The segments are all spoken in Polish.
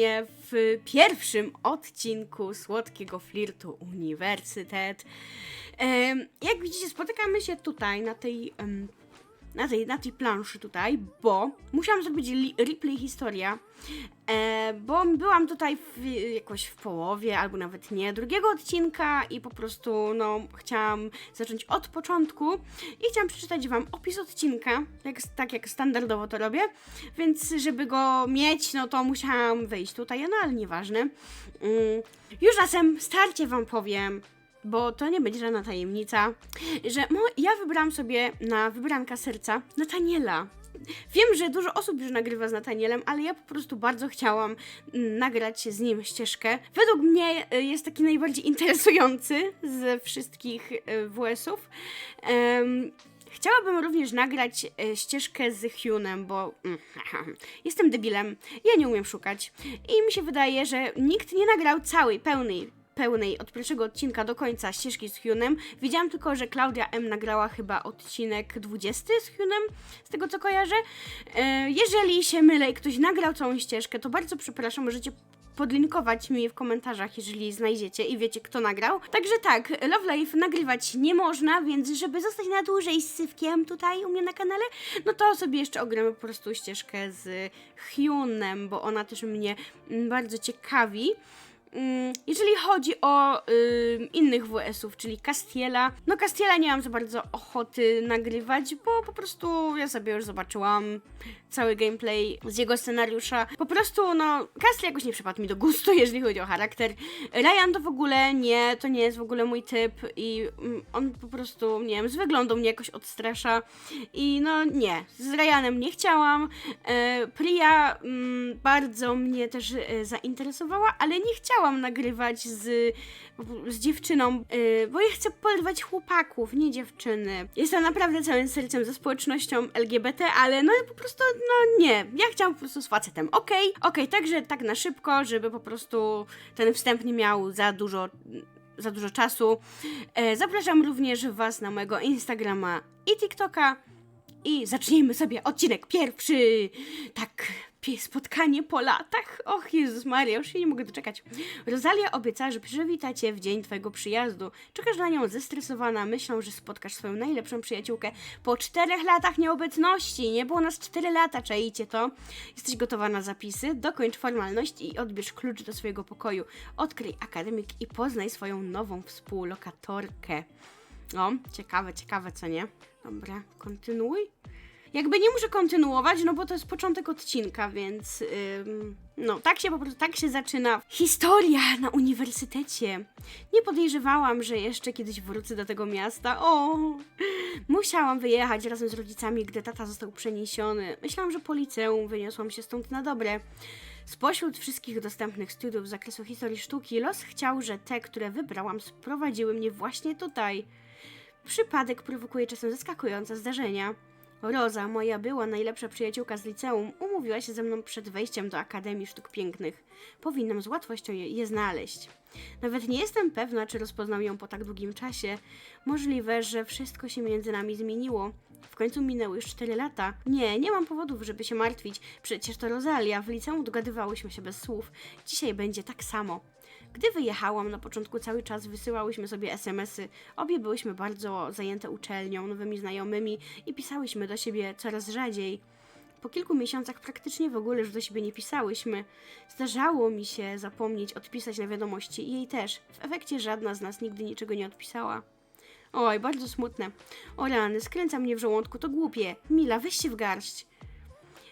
serdecznie w pierwszym odcinku Słodkiego Flirtu Uniwersytet. Jak widzicie, spotykamy się tutaj na tej, na tej, na tej planszy tutaj, bo musiałam zrobić replay historia, e, bo byłam tutaj w, jakoś w połowie, albo nawet nie, drugiego odcinka i po prostu, no, chciałam zacząć od początku i chciałam przeczytać wam opis odcinka, jak, tak jak standardowo to robię, więc żeby go mieć, no to musiałam wejść tutaj, no ale nieważne. Mm, już sam starcie wam powiem, bo to nie będzie żadna tajemnica, że mo- ja wybrałam sobie na wybranka serca Nataniela. Wiem, że dużo osób już nagrywa z Natanielem, ale ja po prostu bardzo chciałam mm, nagrać z nim ścieżkę. Według mnie y, jest taki najbardziej interesujący ze wszystkich y, WS-ów. Em, Chciałabym również nagrać e, ścieżkę z Hunem, bo mm, jestem debilem, ja nie umiem szukać. I mi się wydaje, że nikt nie nagrał całej, pełnej, pełnej od pierwszego odcinka do końca ścieżki z Hunem. Widziałam tylko, że Klaudia M nagrała chyba odcinek 20 z Hunem, z tego co kojarzę. E, jeżeli się mylę i ktoś nagrał całą ścieżkę, to bardzo przepraszam, możecie podlinkować mi w komentarzach, jeżeli znajdziecie i wiecie, kto nagrał. Także tak, Love Life nagrywać nie można, więc żeby zostać na dłużej z Sywkiem tutaj u mnie na kanale, no to sobie jeszcze ogramy po prostu ścieżkę z Hyunem, bo ona też mnie mm, bardzo ciekawi. Mm, Jeżeli chodzi o ym, innych WS-ów, czyli Castiela, no Castiela nie mam za bardzo ochoty nagrywać, bo po prostu ja sobie już zobaczyłam cały gameplay z jego scenariusza. Po prostu, no, Castiel jakoś nie przypadł mi do gustu, jeżeli chodzi o charakter. Ryan to w ogóle nie, to nie jest w ogóle mój typ i mm, on po prostu, nie wiem, z wyglądu mnie jakoś odstrasza i no nie, z Ryanem nie chciałam. E, Priya mm, bardzo mnie też e, zainteresowała, ale nie chciałam nagrywać z, z dziewczyną, e, bo ja chcę porwać chłopaków, nie dziewczyny. Jestem naprawdę całym sercem za społecznością LGBT, ale no po prostu, no nie, ja chciałam po prostu z facetem. Okej, okej, także tak na szybko, żeby po prostu ten wstęp nie miał za dużo za dużo czasu. E, zapraszam również Was na mojego Instagrama i TikToka. I zacznijmy sobie odcinek pierwszy. Tak, spotkanie po latach. Och, Jezus Maria, już się nie mogę doczekać. Rosalia obiecała, że przywita cię w dzień twojego przyjazdu. Czekasz na nią zestresowana, myślą, że spotkasz swoją najlepszą przyjaciółkę po czterech latach nieobecności. Nie było nas cztery lata, czajcie to. Jesteś gotowa na zapisy? Dokończ formalność i odbierz klucz do swojego pokoju. Odkryj akademik i poznaj swoją nową współlokatorkę. O, ciekawe, ciekawe, co nie? Dobra, kontynuuj. Jakby nie muszę kontynuować, no bo to jest początek odcinka, więc ym, no tak się po prostu, tak się zaczyna historia na uniwersytecie. Nie podejrzewałam, że jeszcze kiedyś wrócę do tego miasta. O, musiałam wyjechać razem z rodzicami, gdy tata został przeniesiony. Myślałam, że po liceum wyniosłam się stąd na dobre. Spośród wszystkich dostępnych studiów z zakresu historii sztuki, los chciał, że te, które wybrałam, sprowadziły mnie właśnie tutaj. Przypadek prowokuje czasem zaskakujące zdarzenia. Roza, moja była najlepsza przyjaciółka z liceum, umówiła się ze mną przed wejściem do Akademii Sztuk Pięknych. Powinnam z łatwością je, je znaleźć. Nawet nie jestem pewna, czy rozpoznam ją po tak długim czasie. Możliwe, że wszystko się między nami zmieniło. W końcu minęły już 4 lata. Nie, nie mam powodów, żeby się martwić. Przecież to Rosalia. W liceum dogadywałyśmy się bez słów. Dzisiaj będzie tak samo. Gdy wyjechałam, na początku cały czas wysyłałyśmy sobie SMS-y. Obie byłyśmy bardzo zajęte uczelnią, nowymi znajomymi i pisałyśmy do siebie coraz rzadziej. Po kilku miesiącach praktycznie w ogóle już do siebie nie pisałyśmy. Zdarzało mi się zapomnieć odpisać na wiadomości i jej też. W efekcie żadna z nas nigdy niczego nie odpisała. Oj, bardzo smutne. O rany, skręca mnie w żołądku, to głupie. Mila, weź się w garść.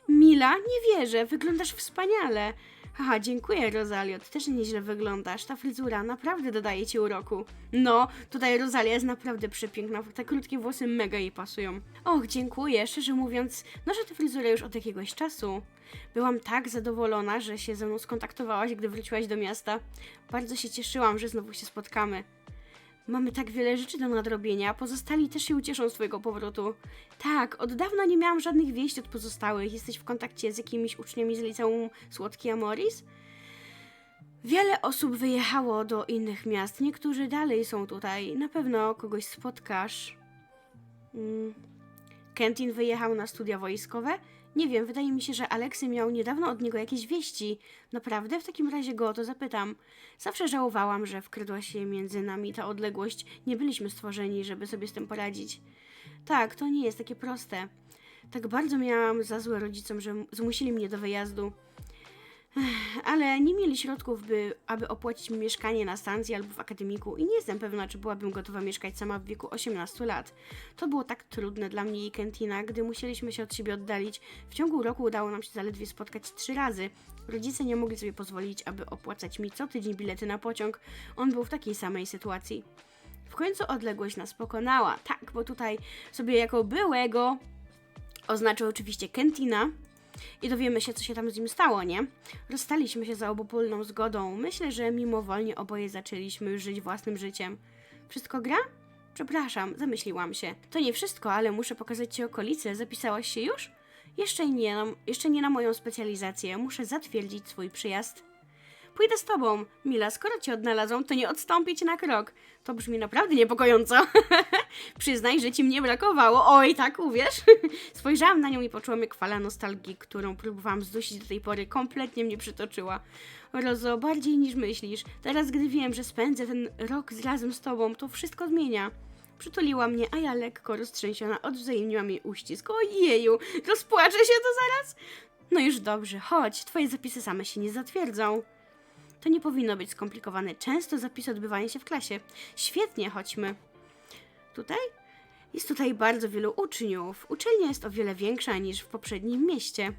Mila, nie wierzę, wyglądasz wspaniale. Haha, dziękuję, Rosalio, ty też nieźle wyglądasz. Ta fryzura naprawdę dodaje ci uroku. No, tutaj Rosalia jest naprawdę przepiękna, te krótkie włosy mega jej pasują. Och, dziękuję, szczerze mówiąc, noszę tę fryzurę już od jakiegoś czasu. Byłam tak zadowolona, że się ze mną skontaktowałaś, gdy wróciłaś do miasta. Bardzo się cieszyłam, że znowu się spotkamy. Mamy tak wiele rzeczy do nadrobienia, pozostali też się ucieszą swojego powrotu. Tak, od dawna nie miałam żadnych wieści od pozostałych. Jesteś w kontakcie z jakimiś uczniami z liceum Słodki Amoris? Wiele osób wyjechało do innych miast, niektórzy dalej są tutaj. Na pewno kogoś spotkasz. Mm. Kentin wyjechał na studia wojskowe? Nie wiem, wydaje mi się, że Aleksy miał niedawno od niego jakieś wieści. Naprawdę? W takim razie go o to zapytam. Zawsze żałowałam, że wkradła się między nami ta odległość. Nie byliśmy stworzeni, żeby sobie z tym poradzić. Tak, to nie jest takie proste. Tak bardzo miałam za złe rodzicom, że zmusili mnie do wyjazdu. Ale nie mieli środków, by, aby opłacić mi mieszkanie na stacji albo w akademiku i nie jestem pewna, czy byłabym gotowa mieszkać sama w wieku 18 lat. To było tak trudne dla mnie i Kentina, gdy musieliśmy się od siebie oddalić. W ciągu roku udało nam się zaledwie spotkać trzy razy. Rodzice nie mogli sobie pozwolić, aby opłacać mi co tydzień bilety na pociąg. On był w takiej samej sytuacji. W końcu odległość nas pokonała. Tak, bo tutaj sobie jako byłego oznaczył oczywiście Kentina i dowiemy się, co się tam z nim stało, nie? Rozstaliśmy się za obopólną zgodą. Myślę, że mimowolnie oboje zaczęliśmy już żyć własnym życiem. Wszystko gra? Przepraszam, zamyśliłam się. To nie wszystko, ale muszę pokazać Ci okolice. Zapisałaś się już? Jeszcze nie, na, jeszcze nie na moją specjalizację. Muszę zatwierdzić swój przyjazd. Pójdę z tobą. Mila, skoro cię odnalazłam, to nie odstąpię ci na krok. To brzmi naprawdę niepokojąco. Przyznaj, że ci mnie brakowało. Oj, tak uwierz. Spojrzałam na nią i poczułam, jak fala nostalgii, którą próbowałam zdusić do tej pory, kompletnie mnie przytoczyła. Rozo, bardziej niż myślisz. Teraz, gdy wiem, że spędzę ten rok razem z tobą, to wszystko zmienia. Przytuliła mnie, a ja lekko roztrzęsiona odwzajemniłam jej uścisk. Ojeju, rozpłaczę się to zaraz? No już dobrze, chodź, twoje zapisy same się nie zatwierdzą. To nie powinno być skomplikowane. Często zapisy odbywają się w klasie. Świetnie, chodźmy. Tutaj? Jest tutaj bardzo wielu uczniów. Uczelnia jest o wiele większa niż w poprzednim mieście.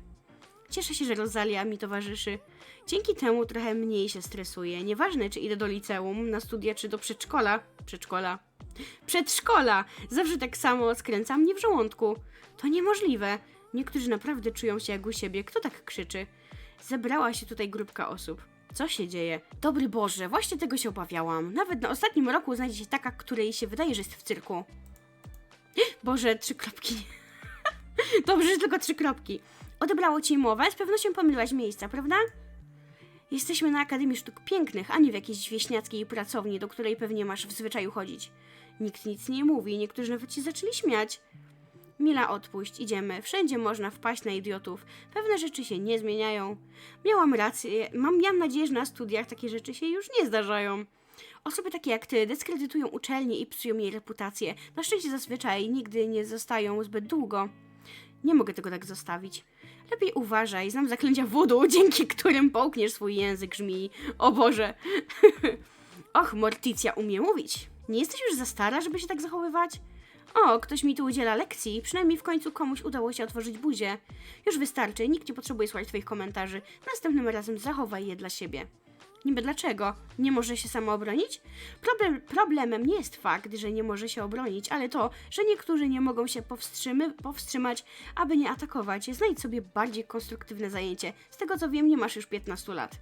Cieszę się, że Rosalia mi towarzyszy. Dzięki temu trochę mniej się stresuję. Nieważne, czy idę do liceum, na studia, czy do przedszkola. Przedszkola. Przedszkola! Zawsze tak samo skręca mnie w żołądku. To niemożliwe. Niektórzy naprawdę czują się jak u siebie. Kto tak krzyczy? Zebrała się tutaj grupka osób. Co się dzieje? Dobry Boże, właśnie tego się obawiałam. Nawet na ostatnim roku znajdzie się taka, której się wydaje, że jest w cyrku. Boże, trzy kropki. Dobrze, że tylko trzy kropki. Odebrało ci mowę? Z pewnością pomyliłaś miejsca, prawda? Jesteśmy na Akademii Sztuk Pięknych, a nie w jakiejś wieśniackiej pracowni, do której pewnie masz w zwyczaju chodzić. Nikt nic nie mówi, niektórzy nawet się zaczęli śmiać. Mila, odpuść, idziemy. Wszędzie można wpaść na idiotów. Pewne rzeczy się nie zmieniają. Miałam rację. Mam, miałam nadzieję, że na studiach takie rzeczy się już nie zdarzają. Osoby takie jak ty dyskredytują uczelnię i psują jej reputację. Na szczęście zazwyczaj nigdy nie zostają zbyt długo. Nie mogę tego tak zostawić. Lepiej uważaj, znam zaklęcia wudu, dzięki którym połkniesz swój język żmii. O Boże. Och, Morticia umie mówić. Nie jesteś już za stara, żeby się tak zachowywać? O, ktoś mi tu udziela lekcji. Przynajmniej w końcu komuś udało się otworzyć buzię. Już wystarczy, nikt nie potrzebuje słuchać twoich komentarzy. Następnym razem zachowaj je dla siebie. Niby dlaczego? Nie może się samo obronić? Problem, problemem nie jest fakt, że nie może się obronić, ale to, że niektórzy nie mogą się powstrzymy, powstrzymać, aby nie atakować. Znajdź sobie bardziej konstruktywne zajęcie. Z tego co wiem, nie masz już 15 lat.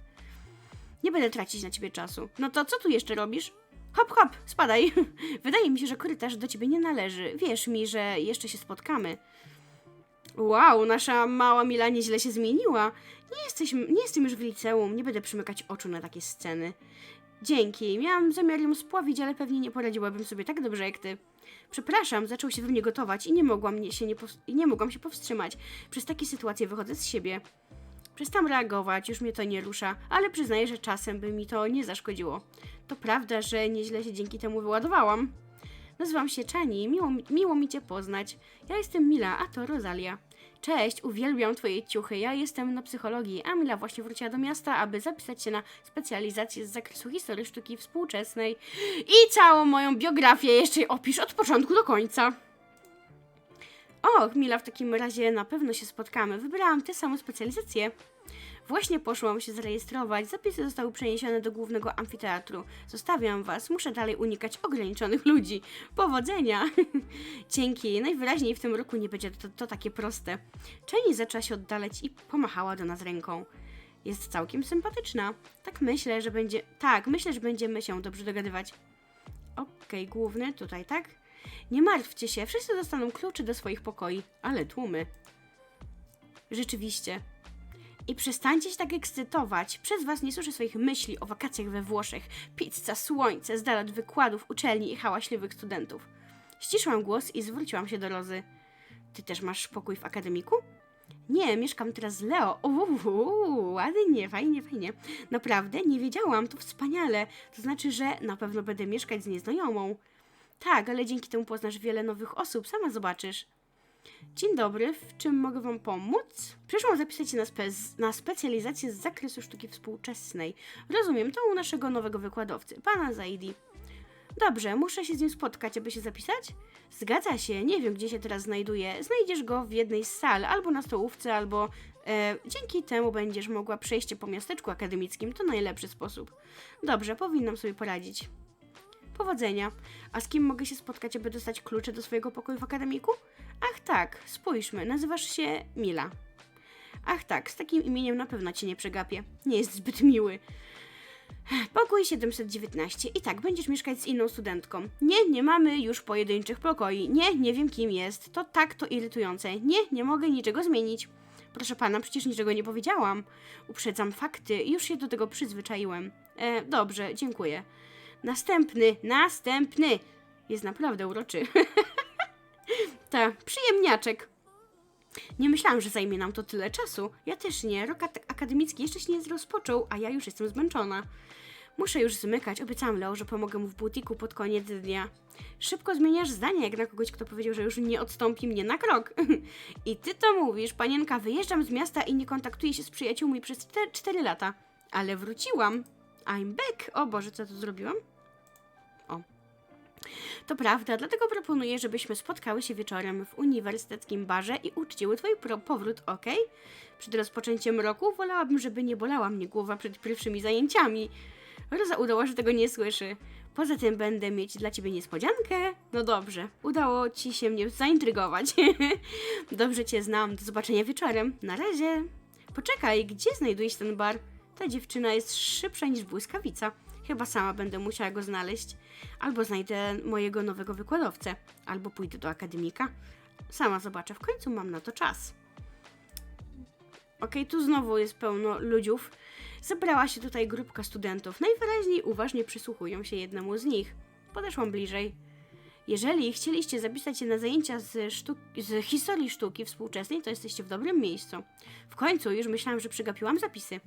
Nie będę tracić na ciebie czasu. No to co tu jeszcze robisz? Hop, hop, spadaj. Wydaje mi się, że korytarz do ciebie nie należy. Wierz mi, że jeszcze się spotkamy. Wow, nasza mała Mila nieźle się zmieniła. Nie, jesteś, nie jestem już w liceum, nie będę przymykać oczu na takie sceny. Dzięki, miałam zamiar ją spławić, ale pewnie nie poradziłabym sobie tak dobrze jak ty. Przepraszam, zaczął się we mnie gotować i nie mogłam, się, nie, nie mogłam się powstrzymać. Przez takie sytuacje wychodzę z siebie. Przestałam reagować, już mnie to nie rusza, ale przyznaję, że czasem by mi to nie zaszkodziło. To prawda, że nieźle się dzięki temu wyładowałam. Nazywam się Czani, miło, mi- miło mi Cię poznać. Ja jestem Mila, a to Rosalia. Cześć, uwielbiam Twoje ciuchy. Ja jestem na psychologii, a Mila właśnie wróciła do miasta, aby zapisać się na specjalizację z zakresu historii sztuki współczesnej. I całą moją biografię jeszcze opisz od początku do końca. Och, Mila, w takim razie na pewno się spotkamy. Wybrałam tę samą specjalizację. Właśnie poszłam się zarejestrować. Zapisy zostały przeniesione do głównego amfiteatru. Zostawiam was. Muszę dalej unikać ograniczonych ludzi. Powodzenia! Dzięki. Najwyraźniej w tym roku nie będzie to, to takie proste. Czeni zaczęła się oddalać i pomachała do nas ręką. Jest całkiem sympatyczna. Tak myślę, że będzie... Tak, myślę, że będziemy się dobrze dogadywać. Okej, główny, tutaj, tak? Nie martwcie się, wszyscy dostaną klucze do swoich pokoi, ale tłumy. Rzeczywiście. I przestańcie się tak ekscytować. Przez was nie słyszę swoich myśli o wakacjach we Włoszech. Pizza, słońce, z wykładów, uczelni i hałaśliwych studentów. Ściszyłam głos i zwróciłam się do Rozy. Ty też masz pokój w akademiku? Nie, mieszkam teraz z Leo. Uuu, ładnie, fajnie, fajnie. Naprawdę, nie wiedziałam, to wspaniale. To znaczy, że na pewno będę mieszkać z nieznajomą. Tak, ale dzięki temu poznasz wiele nowych osób, sama zobaczysz. Dzień dobry, w czym mogę Wam pomóc? Przyszłam zapisać się na, spe- na specjalizację z zakresu sztuki współczesnej. Rozumiem, to u naszego nowego wykładowcy, pana Zaidi. Dobrze, muszę się z nim spotkać, aby się zapisać? Zgadza się, nie wiem gdzie się teraz znajduje. Znajdziesz go w jednej z sal, albo na stołówce, albo. E, dzięki temu będziesz mogła przejść po miasteczku akademickim. To najlepszy sposób. Dobrze, powinnam sobie poradzić. Powodzenia. A z kim mogę się spotkać, aby dostać klucze do swojego pokoju w akademiku? Ach tak, spójrzmy, nazywasz się Mila. Ach tak, z takim imieniem na pewno cię nie przegapię. Nie jest zbyt miły. Pokój 719. I tak, będziesz mieszkać z inną studentką. Nie, nie mamy już pojedynczych pokoi. Nie, nie wiem kim jest. To tak to irytujące. Nie, nie mogę niczego zmienić. Proszę pana, przecież niczego nie powiedziałam. Uprzedzam fakty już się do tego przyzwyczaiłem. E, dobrze, dziękuję. Następny, następny. Jest naprawdę uroczy. Ta, przyjemniaczek. Nie myślałam, że zajmie nam to tyle czasu. Ja też nie. Rok ak- akademicki jeszcze się nie rozpoczął, a ja już jestem zmęczona. Muszę już zmykać. Obiecałam Leo, że pomogę mu w butiku pod koniec dnia. Szybko zmieniasz zdanie, jak na kogoś, kto powiedział, że już nie odstąpi mnie na krok. I ty to mówisz, panienka, wyjeżdżam z miasta i nie kontaktuję się z przyjaciółmi przez 4 lata. Ale wróciłam. I'm back. O Boże, co tu zrobiłam? O. To prawda, dlatego proponuję, żebyśmy spotkały się wieczorem w uniwersyteckim barze i uczciły twój powrót, ok? Przed rozpoczęciem roku wolałabym, żeby nie bolała mnie głowa przed pierwszymi zajęciami. Roza udała, że tego nie słyszy. Poza tym będę mieć dla ciebie niespodziankę. No dobrze, udało ci się mnie zaintrygować. dobrze cię znam, do zobaczenia wieczorem. Na razie. Poczekaj, gdzie znajduje się ten bar? Ta dziewczyna jest szybsza niż błyskawica. Chyba sama będę musiała go znaleźć. Albo znajdę mojego nowego wykładowcę, albo pójdę do akademika. Sama zobaczę, w końcu mam na to czas. Okej, tu znowu jest pełno ludziów. Zebrała się tutaj grupka studentów. Najwyraźniej uważnie przysłuchują się jednemu z nich. Podeszłam bliżej. Jeżeli chcieliście zapisać się na zajęcia z, sztuk- z historii sztuki współczesnej, to jesteście w dobrym miejscu. W końcu już myślałam, że przegapiłam zapisy.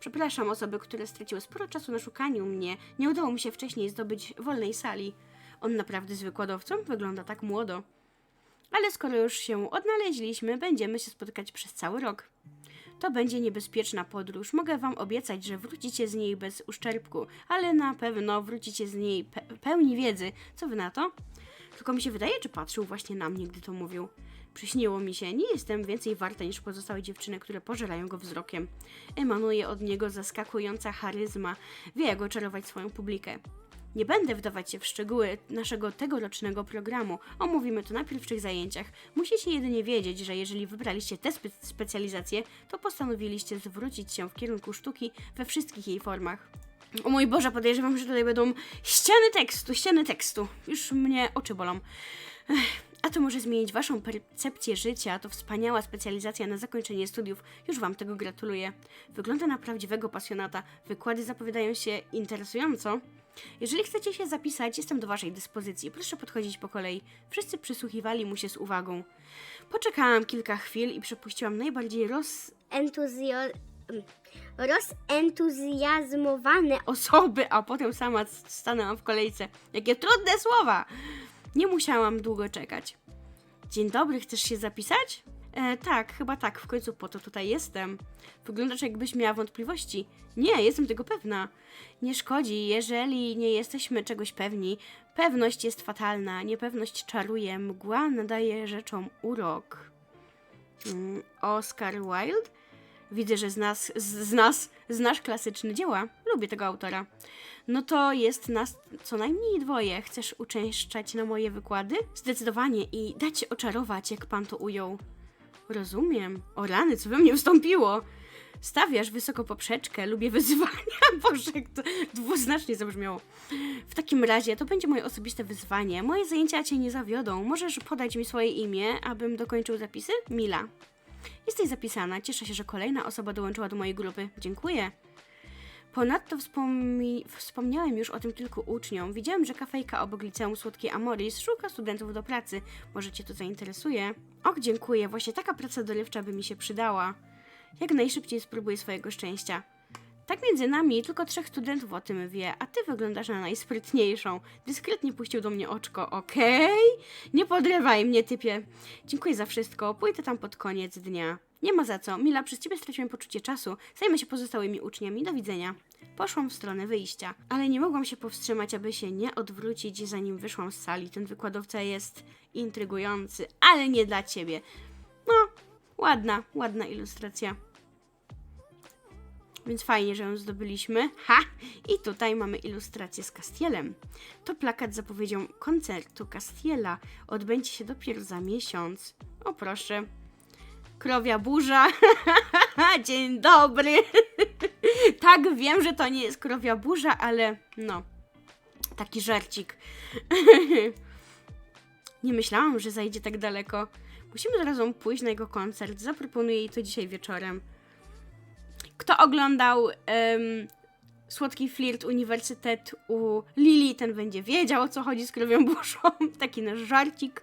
Przepraszam osoby, które straciły sporo czasu na szukaniu mnie. Nie udało mi się wcześniej zdobyć wolnej sali. On naprawdę z wykładowcą wygląda tak młodo. Ale skoro już się odnaleźliśmy, będziemy się spotykać przez cały rok. To będzie niebezpieczna podróż. Mogę wam obiecać, że wrócicie z niej bez uszczerbku, ale na pewno wrócicie z niej pe- pełni wiedzy. Co wy na to? Tylko mi się wydaje, czy patrzył właśnie na mnie, gdy to mówił. Przyśniło mi się, nie jestem więcej warta niż pozostałe dziewczyny, które pożerają go wzrokiem. Emanuje od niego zaskakująca charyzma, wie jak oczarować swoją publikę. Nie będę wdawać się w szczegóły naszego tegorocznego programu. Omówimy to na pierwszych zajęciach. Musicie jedynie wiedzieć, że jeżeli wybraliście tę spe specjalizację, to postanowiliście zwrócić się w kierunku sztuki we wszystkich jej formach. O mój Boże, podejrzewam, że tutaj będą ściany tekstu, ściany tekstu. Już mnie oczy bolą. Ech, a to może zmienić Waszą percepcję życia. To wspaniała specjalizacja na zakończenie studiów. Już Wam tego gratuluję. Wygląda na prawdziwego pasjonata. Wykłady zapowiadają się interesująco. Jeżeli chcecie się zapisać, jestem do Waszej dyspozycji. Proszę podchodzić po kolei. Wszyscy przysłuchiwali mu się z uwagą. Poczekałam kilka chwil i przepuściłam najbardziej roz... entuzjo... rozentuzjazmowane osoby, a potem sama stanęłam w kolejce. Jakie trudne słowa! Nie musiałam długo czekać. Dzień dobry, chcesz się zapisać? E, tak, chyba tak, w końcu po to tutaj jestem. Wyglądasz jakbyś miała wątpliwości. Nie, jestem tego pewna. Nie szkodzi, jeżeli nie jesteśmy czegoś pewni. Pewność jest fatalna, niepewność czaruje, mgła nadaje rzeczom urok. Mm, Oscar Wilde? Widzę, że z nas, z, z nas znasz klasyczne dzieła. Lubię tego autora. No to jest nas co najmniej dwoje. Chcesz uczęszczać na moje wykłady? Zdecydowanie i dać się oczarować, jak pan to ujął. Rozumiem. O rany, co we mnie wstąpiło? Stawiasz wysoko poprzeczkę, lubię wyzwania. Boże, to dwuznacznie zabrzmiało. W takim razie to będzie moje osobiste wyzwanie. Moje zajęcia cię nie zawiodą. Możesz podać mi swoje imię, abym dokończył zapisy? Mila. Jesteś zapisana. Cieszę się, że kolejna osoba dołączyła do mojej grupy. Dziękuję. Ponadto wspomni- wspomniałem już o tym kilku uczniom. Widziałem, że kafejka obok liceum Słodkiej Amoris szuka studentów do pracy. Może cię to zainteresuje? Och, dziękuję. Właśnie taka praca dorywcza by mi się przydała. Jak najszybciej spróbuję swojego szczęścia. Tak między nami tylko trzech studentów o tym wie, a ty wyglądasz na najsprytniejszą. Dyskretnie puścił do mnie oczko, okej? Nie podrywaj mnie, typie. Dziękuję za wszystko, pójdę tam pod koniec dnia. Nie ma za co, Mila, przez ciebie straciłem poczucie czasu. Zajmę się pozostałymi uczniami, do widzenia. Poszłam w stronę wyjścia, ale nie mogłam się powstrzymać, aby się nie odwrócić, zanim wyszłam z sali. Ten wykładowca jest intrygujący, ale nie dla ciebie. No, ładna, ładna ilustracja. Więc fajnie, że ją zdobyliśmy. Ha! I tutaj mamy ilustrację z Castielem. To plakat z zapowiedzią koncertu Castiela. Odbędzie się dopiero za miesiąc. O proszę. Krowia burza. Dzień dobry. tak, wiem, że to nie jest krowia burza, ale no. Taki żarcik. nie myślałam, że zajdzie tak daleko. Musimy zarazem pójść na jego koncert. Zaproponuję jej to dzisiaj wieczorem. Kto oglądał em, Słodki Flirt Uniwersytet u Lili, ten będzie wiedział o co chodzi z krowią burzą. Taki nasz żarcik.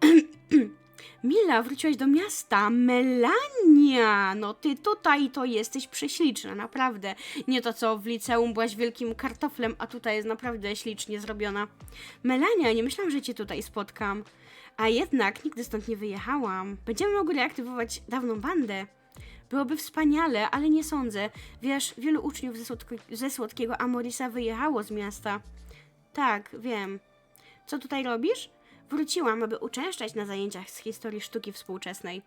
Mila, wróciłaś do miasta. Melania, no ty tutaj to jesteś prześliczna, naprawdę. Nie to co w liceum byłaś wielkim kartoflem, a tutaj jest naprawdę ślicznie zrobiona. Melania, nie myślałam, że cię tutaj spotkam. A jednak nigdy stąd nie wyjechałam. Będziemy mogli reaktywować dawną bandę. Byłoby wspaniale, ale nie sądzę. Wiesz, wielu uczniów ze, słodko- ze słodkiego Amorisa wyjechało z miasta. Tak, wiem. Co tutaj robisz? Wróciłam, aby uczęszczać na zajęciach z historii sztuki współczesnej.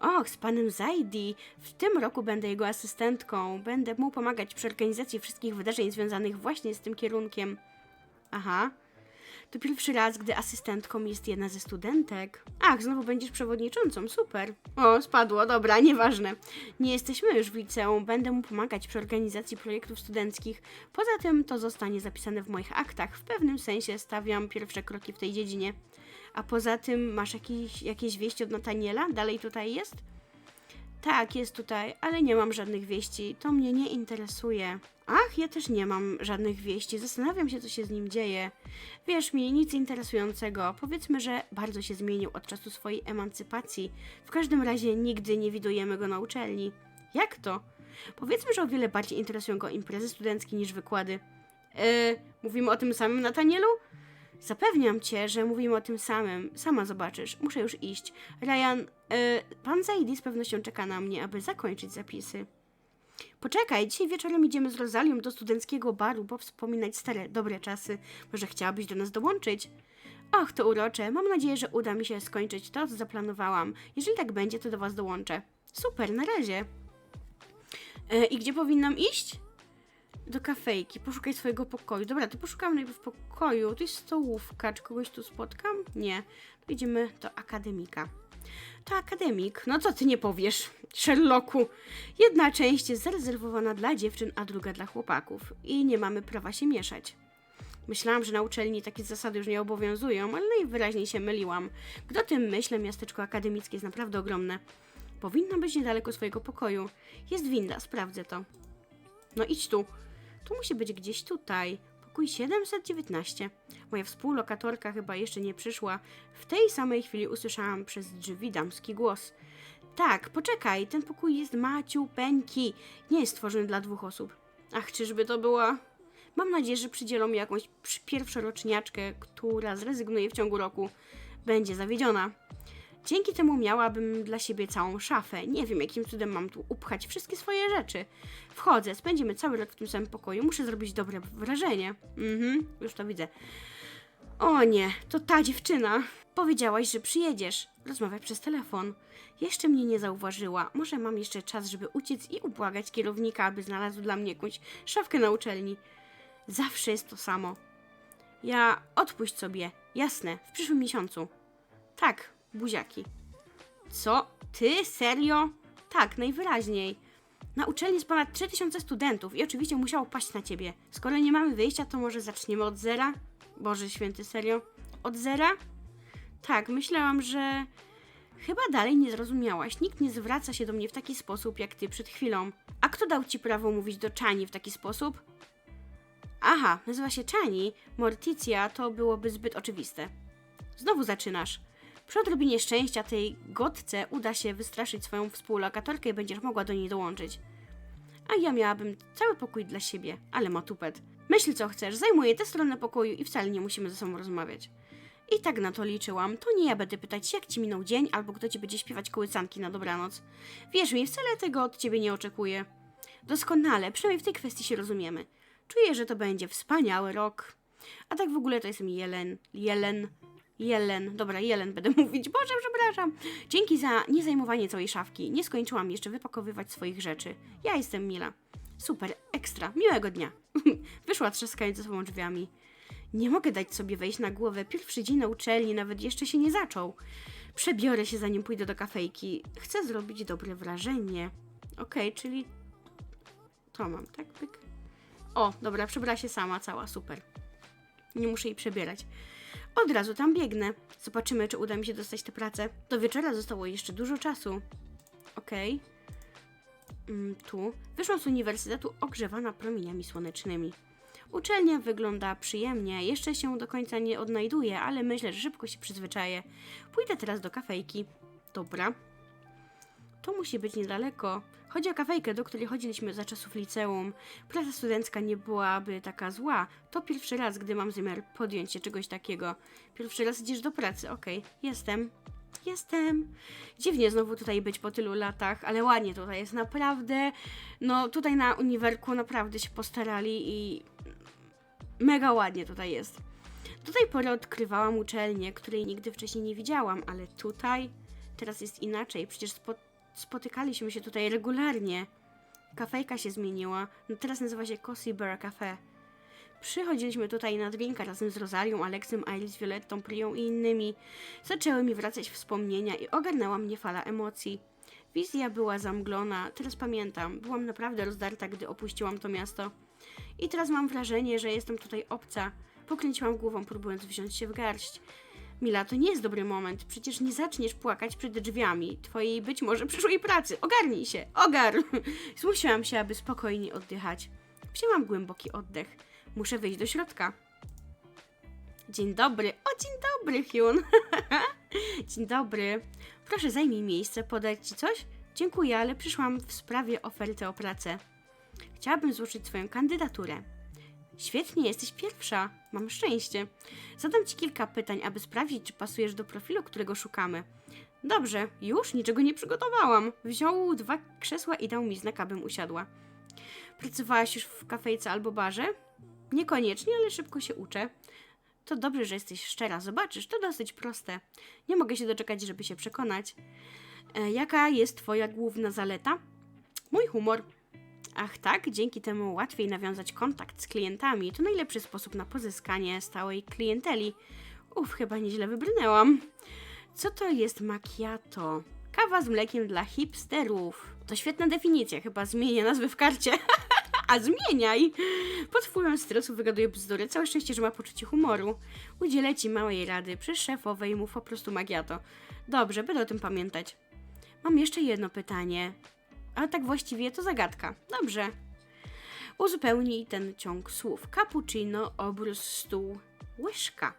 Och, z panem Zaidi. W tym roku będę jego asystentką. Będę mu pomagać przy organizacji wszystkich wydarzeń związanych właśnie z tym kierunkiem. Aha. To pierwszy raz, gdy asystentką jest jedna ze studentek. Ach, znowu będziesz przewodniczącą, super. O, spadło, dobra, nieważne. Nie jesteśmy już w liceum, będę mu pomagać przy organizacji projektów studenckich. Poza tym to zostanie zapisane w moich aktach. W pewnym sensie stawiam pierwsze kroki w tej dziedzinie. A poza tym masz jakiś, jakieś wieści od Nataniela? Dalej tutaj jest? Tak, jest tutaj, ale nie mam żadnych wieści. To mnie nie interesuje. Ach, ja też nie mam żadnych wieści. Zastanawiam się, co się z nim dzieje. Wierz mi, nic interesującego. Powiedzmy, że bardzo się zmienił od czasu swojej emancypacji. W każdym razie nigdy nie widujemy go na uczelni. Jak to? Powiedzmy, że o wiele bardziej interesują go imprezy studenckie niż wykłady. Yy, mówimy o tym samym Natanielu? Zapewniam cię, że mówimy o tym samym. Sama zobaczysz. Muszę już iść. Ryan, yy, pan Zaidi z pewnością czeka na mnie, aby zakończyć zapisy. Poczekaj, dzisiaj wieczorem idziemy z Rozalią do studenckiego baru, bo wspominać stare, dobre czasy. Może chciałabyś do nas dołączyć? Och, to urocze. Mam nadzieję, że uda mi się skończyć to, co zaplanowałam. Jeżeli tak będzie, to do was dołączę. Super, na razie. E, I gdzie powinnam iść? Do kafejki. Poszukaj swojego pokoju. Dobra, to poszukam najpierw pokoju. To jest stołówka. Czy kogoś tu spotkam? Nie. To idziemy do akademika. To akademik. No co ty nie powiesz, Sherlocku? Jedna część jest zarezerwowana dla dziewczyn, a druga dla chłopaków. I nie mamy prawa się mieszać. Myślałam, że na uczelni takie zasady już nie obowiązują, ale najwyraźniej się myliłam. Gdy o tym myślę, miasteczko akademickie jest naprawdę ogromne. Powinno być niedaleko swojego pokoju. Jest winda, sprawdzę to. No idź tu. Tu musi być gdzieś tutaj. Pokój 719. Moja współlokatorka chyba jeszcze nie przyszła. W tej samej chwili usłyszałam przez drzwi damski głos. Tak, poczekaj, ten pokój jest maciupeńki. Nie jest stworzony dla dwóch osób. Ach, czyżby to była... Mam nadzieję, że przydzielą mi jakąś pierwszoroczniaczkę, która zrezygnuje w ciągu roku. Będzie zawiedziona. Dzięki temu miałabym dla siebie całą szafę. Nie wiem, jakim cudem mam tu upchać wszystkie swoje rzeczy. Wchodzę, spędzimy cały rok w tym samym pokoju. Muszę zrobić dobre wrażenie. Mhm, już to widzę. O nie, to ta dziewczyna. Powiedziałaś, że przyjedziesz. Rozmawiaj przez telefon. Jeszcze mnie nie zauważyła. Może mam jeszcze czas, żeby uciec i ubłagać kierownika, aby znalazł dla mnie jakąś szafkę na uczelni. Zawsze jest to samo. Ja odpuść sobie. Jasne, w przyszłym miesiącu. Tak, buziaki. Co? Ty? Serio? Tak, najwyraźniej. Na uczelni jest ponad 3000 studentów i oczywiście musiało paść na ciebie. Skoro nie mamy wyjścia, to może zaczniemy od zera? Boże święty, serio? Od zera? Tak, myślałam, że... Chyba dalej nie zrozumiałaś. Nikt nie zwraca się do mnie w taki sposób jak ty przed chwilą. A kto dał ci prawo mówić do Czani w taki sposób? Aha, nazywa się Czani. Morticia to byłoby zbyt oczywiste. Znowu zaczynasz. Przy odrobinie szczęścia tej gotce uda się wystraszyć swoją współlokatorkę i będziesz mogła do niej dołączyć. A ja miałabym cały pokój dla siebie, ale ma tupet. Myśl co chcesz, zajmuję tę stronę pokoju i wcale nie musimy ze sobą rozmawiać. I tak na to liczyłam. To nie ja będę pytać, jak ci minął dzień, albo kto ci będzie śpiewać kołysanki na dobranoc. Wierz mi, wcale tego od ciebie nie oczekuję. Doskonale, przynajmniej w tej kwestii się rozumiemy. Czuję, że to będzie wspaniały rok. A tak w ogóle to jestem Jelen. Jelen. Jelen. Dobra, Jelen będę mówić. Boże, przepraszam. Dzięki za niezajmowanie całej szafki. Nie skończyłam jeszcze wypakowywać swoich rzeczy. Ja jestem Mila. Super, ekstra. Miłego dnia. Wyszła trzaskając ze sobą drzwiami. Nie mogę dać sobie wejść na głowę. Pierwszy dzień na uczelni nawet jeszcze się nie zaczął. Przebiorę się zanim pójdę do kafejki. Chcę zrobić dobre wrażenie. Okej, czyli to mam, tak? O, dobra, przebrała się sama, cała, super. Nie muszę jej przebierać. Od razu tam biegnę. Zobaczymy, czy uda mi się dostać tę pracę. Do wieczora zostało jeszcze dużo czasu. Okej. Mm, tu. Wyszłam z uniwersytetu ogrzewana promieniami słonecznymi. Uczelnia wygląda przyjemnie, jeszcze się do końca nie odnajduję, ale myślę, że szybko się przyzwyczaję. Pójdę teraz do kafejki. Dobra. To musi być niedaleko. Chodzi o kafejkę, do której chodziliśmy za czasów liceum. Praca studencka nie byłaby taka zła. To pierwszy raz, gdy mam zamiar podjąć się czegoś takiego. Pierwszy raz idziesz do pracy, okej. Jestem. Jestem. Dziwnie znowu tutaj być po tylu latach, ale ładnie tutaj jest naprawdę. No tutaj na uniwerku naprawdę się postarali i mega ładnie tutaj jest. Do tej pory odkrywałam uczelnię, której nigdy wcześniej nie widziałam, ale tutaj teraz jest inaczej. Przecież spo, spotykaliśmy się tutaj regularnie. Kafejka się zmieniła. No teraz nazywa się Cozy Bear Cafe. Przychodziliśmy tutaj na drinka razem z Rozalią, Aleksem, Ailis, Violettą, Prią i innymi. Zaczęły mi wracać wspomnienia i ogarnęła mnie fala emocji. Wizja była zamglona, teraz pamiętam. Byłam naprawdę rozdarta, gdy opuściłam to miasto. I teraz mam wrażenie, że jestem tutaj obca. Pokręciłam głową, próbując wziąć się w garść. Mila, to nie jest dobry moment. Przecież nie zaczniesz płakać przed drzwiami twojej być może przyszłej pracy. Ogarnij się, ogar! Zmusiłam się, aby spokojnie oddychać. Wzięłam głęboki oddech. Muszę wyjść do środka. Dzień dobry. O, dzień dobry, Hyun. dzień dobry. Proszę, zajmij miejsce. Podać ci coś? Dziękuję, ale przyszłam w sprawie oferty o pracę. Chciałabym złożyć swoją kandydaturę. Świetnie, jesteś pierwsza. Mam szczęście. Zadam ci kilka pytań, aby sprawdzić, czy pasujesz do profilu, którego szukamy. Dobrze, już niczego nie przygotowałam. Wziął dwa krzesła i dał mi znak, abym usiadła. Pracowałaś już w kafejce albo barze? Niekoniecznie, ale szybko się uczę. To dobrze, że jesteś szczera. Zobaczysz, to dosyć proste. Nie mogę się doczekać, żeby się przekonać. E, jaka jest twoja główna zaleta? Mój humor. Ach tak, dzięki temu łatwiej nawiązać kontakt z klientami. To najlepszy sposób na pozyskanie stałej klienteli. Uf, chyba nieźle wybrnęłam. Co to jest macchiato? Kawa z mlekiem dla hipsterów. To świetna definicja, chyba zmienię nazwę w karcie. A zmieniaj! Pod wpływem stresu wygaduje bzdury. Całe szczęście, że ma poczucie humoru. Udzielę ci małej rady. Przy szefowej mów po prostu magiato. Dobrze, będę o tym pamiętać. Mam jeszcze jedno pytanie. Ale tak właściwie to zagadka. Dobrze. Uzupełnij ten ciąg słów. Cappuccino, obrus, stół, łyżka.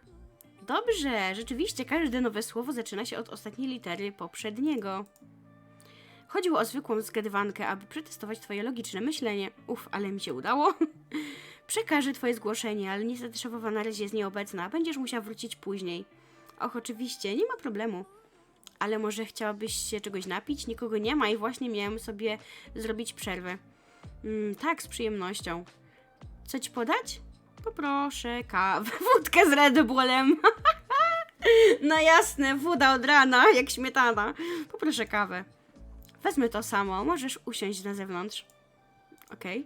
Dobrze, rzeczywiście każde nowe słowo zaczyna się od ostatniej litery poprzedniego. Chodziło o zwykłą zgadywankę, aby przetestować twoje logiczne myślenie. Uf, ale mi się udało. Przekażę twoje zgłoszenie, ale niestety szefowa na razie jest nieobecna. Będziesz musiała wrócić później. Och, oczywiście, nie ma problemu. Ale może chciałabyś się czegoś napić? Nikogo nie ma i właśnie miałem sobie zrobić przerwę. Mm, tak, z przyjemnością. Co ci podać? Poproszę kawę, wódkę z Red Bullem. no jasne, woda od rana, jak śmietana. Poproszę kawę. Wezmę to samo, możesz usiąść na zewnątrz. Okej.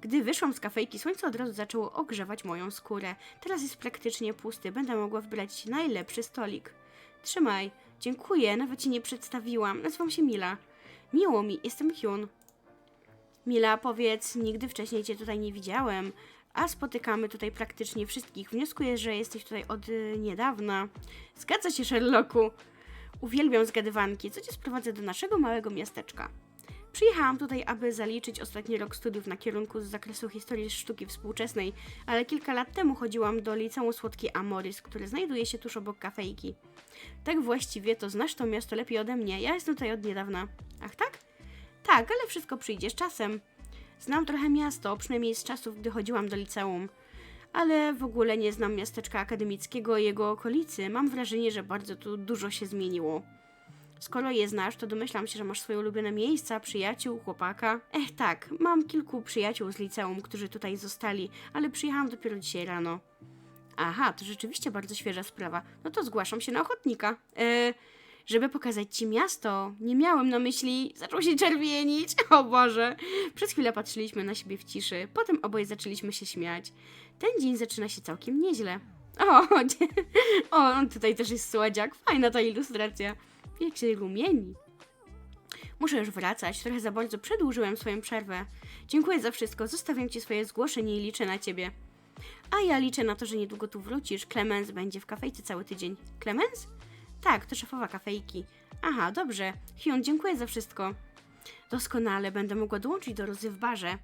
Gdy wyszłam z kafejki, słońce od razu zaczęło ogrzewać moją skórę. Teraz jest praktycznie pusty, będę mogła wybrać najlepszy stolik. Trzymaj. Dziękuję, nawet ci nie przedstawiłam. Nazywam się Mila. Miło mi, jestem Hyun. Mila, powiedz, nigdy wcześniej cię tutaj nie widziałem, a spotykamy tutaj praktycznie wszystkich. Wnioskuję, że jesteś tutaj od y, niedawna. Zgadza się, Sherlocku. Uwielbiam zgadywanki, co cię sprowadza do naszego małego miasteczka. Przyjechałam tutaj, aby zaliczyć ostatni rok studiów na kierunku z zakresu historii sztuki współczesnej, ale kilka lat temu chodziłam do liceum Słodki Amoris, które znajduje się tuż obok kafejki. Tak właściwie to znasz to miasto lepiej ode mnie, ja jestem tutaj od niedawna. Ach tak? Tak, ale wszystko przyjdzie z czasem. Znam trochę miasto, przynajmniej z czasów, gdy chodziłam do liceum. Ale w ogóle nie znam miasteczka akademickiego i jego okolicy. Mam wrażenie, że bardzo tu dużo się zmieniło. Skoro je znasz, to domyślam się, że masz swoje ulubione miejsca, przyjaciół, chłopaka. Ech, tak, mam kilku przyjaciół z liceum, którzy tutaj zostali, ale przyjechałam dopiero dzisiaj rano. Aha, to rzeczywiście bardzo świeża sprawa. No to zgłaszam się na ochotnika. E, żeby pokazać ci miasto. Nie miałem na myśli. Zaczął się czerwienić. O Boże. Przez chwilę patrzyliśmy na siebie w ciszy. Potem oboje zaczęliśmy się śmiać. Ten dzień zaczyna się całkiem nieźle. O, o tutaj też jest słodziak. Fajna ta ilustracja. Jak się rumieni. Muszę już wracać. Trochę za bardzo przedłużyłem swoją przerwę. Dziękuję za wszystko. Zostawiam ci swoje zgłoszenie i liczę na ciebie. A ja liczę na to, że niedługo tu wrócisz. Clemens będzie w kafejce cały tydzień. Clemens? Tak, to szefowa kafejki. Aha, dobrze. Hyun, dziękuję za wszystko. Doskonale, będę mogła dołączyć do Rozy w barze.